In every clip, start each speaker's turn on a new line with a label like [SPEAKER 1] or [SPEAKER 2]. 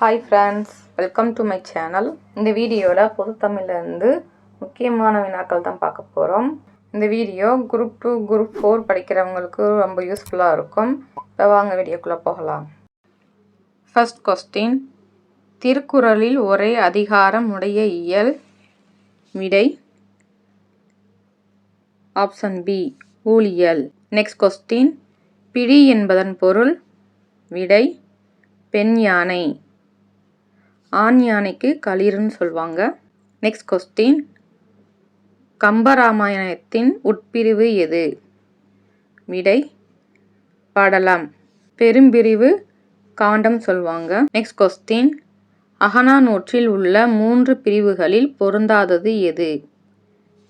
[SPEAKER 1] Hi friends welcome to my channel இந்த வீடியோவில் பொதுத்தமிழ்லேருந்து முக்கியமான வினாக்கள் தான் பார்க்க போகிறோம் இந்த video group two group four படிக்கிறவங்களுக்கு ரொம்ப யூஸ்ஃபுல்லாக இருக்கும். இப்போ வாங்க வீடியோக்குள்ளே போகலாம். ஃபஸ்ட் கொஸ்டின் திருக்குறளில் ஒரே அதிகாரம் உடைய இயல் விடை ஆப்ஷன் பி ஊழியல். நெக்ஸ்ட் கொஸ்டின் பிடி என்பதன் பொருள் விடை பெண் யானை. ஆண் யானைக்கு களிர்னு சொல்லுவாங்க நெக்ஸ்ட் கொஸ்டின் கம்பராமாயணத்தின் உட்பிரிவு எது? விடை படலம். பெரும்பிரிவு காண்டம் சொல்லுவாங்க நெக்ஸ்ட் கொஸ்டின் அகனா நூற்றில் உள்ள மூன்று பிரிவுகளில் பொருந்தாதது எது?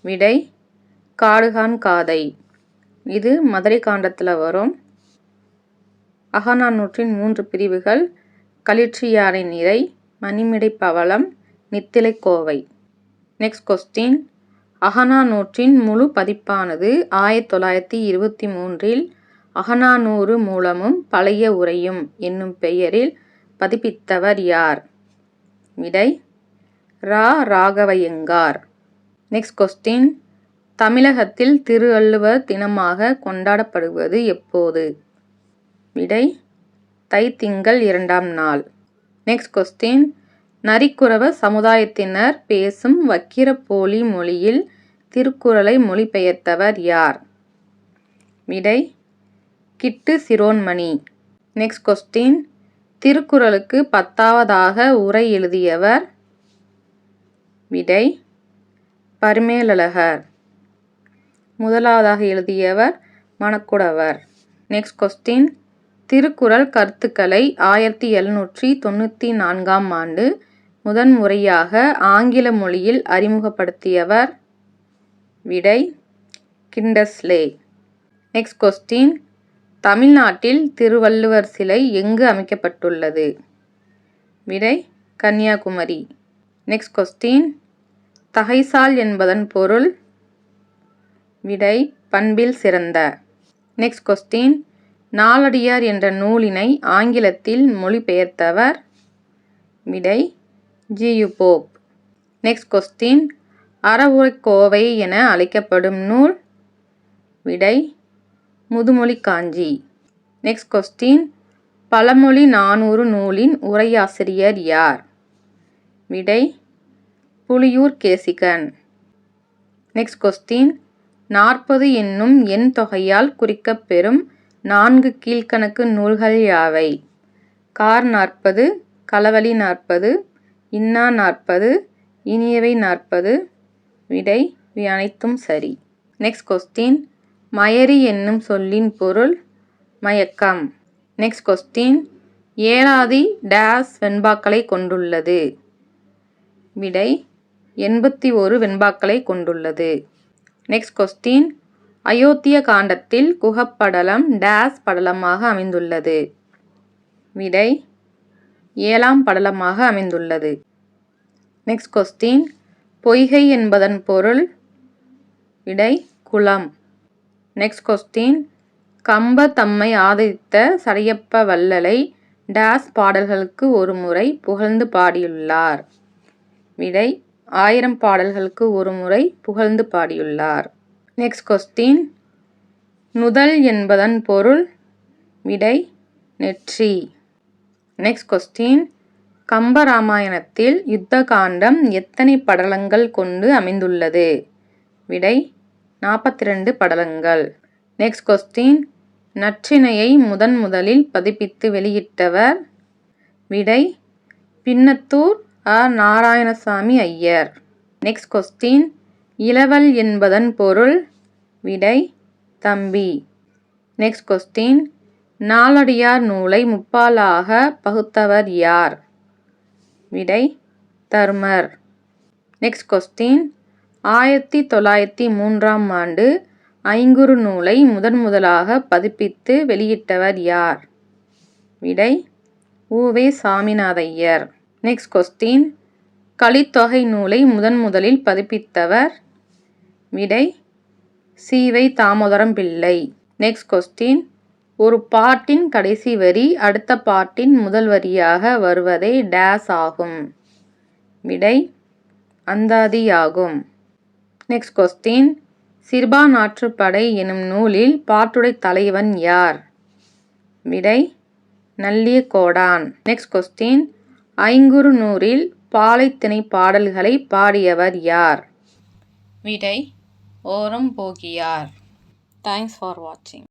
[SPEAKER 1] விடை காடுகான் காதை. இது மதுரை காண்டத்தில் வரும். அகனா நூற்றின் மூன்று பிரிவுகள் களிற்றியானை நிறை மணிமிடை பவளம் நித்திலை கோவை. நெக்ஸ்ட் கொஸ்டின் அகநானூற்றின் முழு பதிப்பானது ஆயிரத்தி தொள்ளாயிரத்தி இருபத்தி மூன்றில் அகநானூறு மூலமும் பழைய உரையும் என்னும் பெயரில் பதிப்பித்தவர் யார்? விடை ரா. ராகவையங்கார். நெக்ஸ்ட் கொஸ்டின் தமிழகத்தில் திருவள்ளுவர் தினமாக கொண்டாடப்படுவது எப்போது? விடை தை திங்கள் இரண்டாம் நாள். நெக்ஸ்ட் கொஸ்டின் நரிக்குறவ சமுதாயத்தினர் பேசும் வக்கிரப்போலி மொழியில் திருக்குறளை மொழிபெயர்த்தவர் யார்? விடை கிட்டு சிரோன்மணி. நெக்ஸ்ட் கொஸ்டின் திருக்குறளுக்கு பத்தாவதாக உரை எழுதியவர் விடை பரிமேலழகர். முதலாவதாக எழுதியவர் மணக்குடவர். நெக்ஸ்ட் கொஸ்டின் திருக்குறள் கருத்துக்களை ஆயிரத்தி எழுநூற்றி தொண்ணூற்றி நான்காம் ஆண்டு முதன்முறையாக ஆங்கில மொழியில் அறிமுகப்படுத்தியவர் விடை கிண்டஸ்லே. நெக்ஸ்ட் கொஸ்டின் தமிழ்நாட்டில் திருவள்ளுவர் சிலை எங்கு அமைக்கப்பட்டுள்ளது? விடை கன்னியாகுமரி. நெக்ஸ்ட் கொஸ்டின் தகைசால் என்பதன் பொருள் விடை பண்பில் சிறந்த. நெக்ஸ்ட் கொஸ்டின் நாலடியார் என்ற நூலினை ஆங்கிலத்தில் மொழிபெயர்த்தவர் விடை ஜியு போப். நெக்ஸ்ட் கொஸ்டின் அறவுரைக்கோவை என அழைக்கப்படும் நூல் விடை முதுமொழி காஞ்சி நெக்ஸ்ட் கொஸ்டின் பழமொழி நானூறு நூலின் உரையாசிரியர் யார்? விடை புலியூர் கேசிகன். நெக்ஸ்ட் கொஸ்டின் நாற்பது என்னும் எண் தொகையால் குறிக்கப்பெறும் நான்கு கீழ்கணக்கு நூல்கள் யாவை? கார் நாற்பது களவழி நாற்பது இன்னா நாற்பது இனியவை நாற்பது. விடை இவை அனைத்தும் சரி. நெக்ஸ்ட் கொஸ்டின் மயரி என்னும் சொல்லின் பொருள் மயக்கம். நெக்ஸ்ட் கொஸ்டின் ஏழாதி டேஸ் வெண்பாக்களை கொண்டுள்ளது. விடை எண்பத்தி ஒரு வெண்பாக்களை கொண்டுள்ளது. நெக்ஸ்ட் கொஸ்டின் அயோத்திய காண்டத்தில் குகப்படலம் டேஸ் படலமாக அமைந்துள்ளது. விடை ஏழாம் படலமாக அமைந்துள்ளது. நெக்ஸ்ட் கொஸ்டின் பொய்கை என்பதன் பொருள்? விடை குளம். நெக்ஸ்ட் கொஸ்டின் கம்ப தம்மை ஆதரித்த சடையப்ப வள்ளலை டேஸ் பாடல்களுக்கு ஒரு முறை புகழ்ந்து பாடியுள்ளார். விடை ஆயிரம் பாடல்களுக்கு ஒரு முறை புகழ்ந்து பாடியுள்ளார். நெக்ஸ்ட் கொஸ்டின் நுதல் என்பதன் பொருள் விடை நெற்றி. நெக்ஸ்ட் கொஸ்டின் கம்பராமாயணத்தில் யுத்த காண்டம் எத்தனை படலங்கள் கொண்டு அமைந்துள்ளது? விடை நாற்பத்தி ரெண்டு படலங்கள். நெக்ஸ்ட் கொஸ்டின் நற்றினையை முதன் முதலில் பதிப்பித்து வெளியிட்டவர் விடை பின்னத்தூர் ஆ. நாராயணசாமி ஐயர். நெக்ஸ்ட் கொஸ்டின் இளவல் என்பதன் பொருள் விடை தம்பி. நெக்ஸ்ட் கொஸ்டின் நாலடியார் நூலை முப்பாலாக பகுத்தவர் யார்? விடை தர்மர். நெக்ஸ்ட் கொஸ்டின் ஆயிரத்தி தொள்ளாயிரத்தி மூன்றாம் ஆண்டு ஐங்குறு நூலை முதன் முதலாக பதிப்பித்து வெளியிட்டவர் யார்? விடை ஊவே சாமிநாதையர். நெக்ஸ்ட் கொஸ்டின் கலித்தொகை நூலை முதன் முதலில் பதிப்பித்தவர் விடை சீவை தாமோதரம் பிள்ளை. நெக்ஸ்ட் கொஸ்டின் ஒரு பாட்டின் கடைசி வரி அடுத்த பாட்டின் முதல் வரியாக வருவதே டேஸ் ஆகும். விடை அந்தாதியாகும். நெக்ஸ்ட் கொஸ்டின் சிர்பா நாற்றுப்படை எனும் நூலில் பாட்டுடை தலைவன் யார்? விடை நல்லிய கோடான். நெக்ஸ்ட் கொஸ்டின் ஐங்குறு நூறில் பாலைத்திணை பாடல்களை பாடியவர் யார்? விடை ஓரம் போகியார். தேங்க்ஸ் ஃபார் வாட்சிங்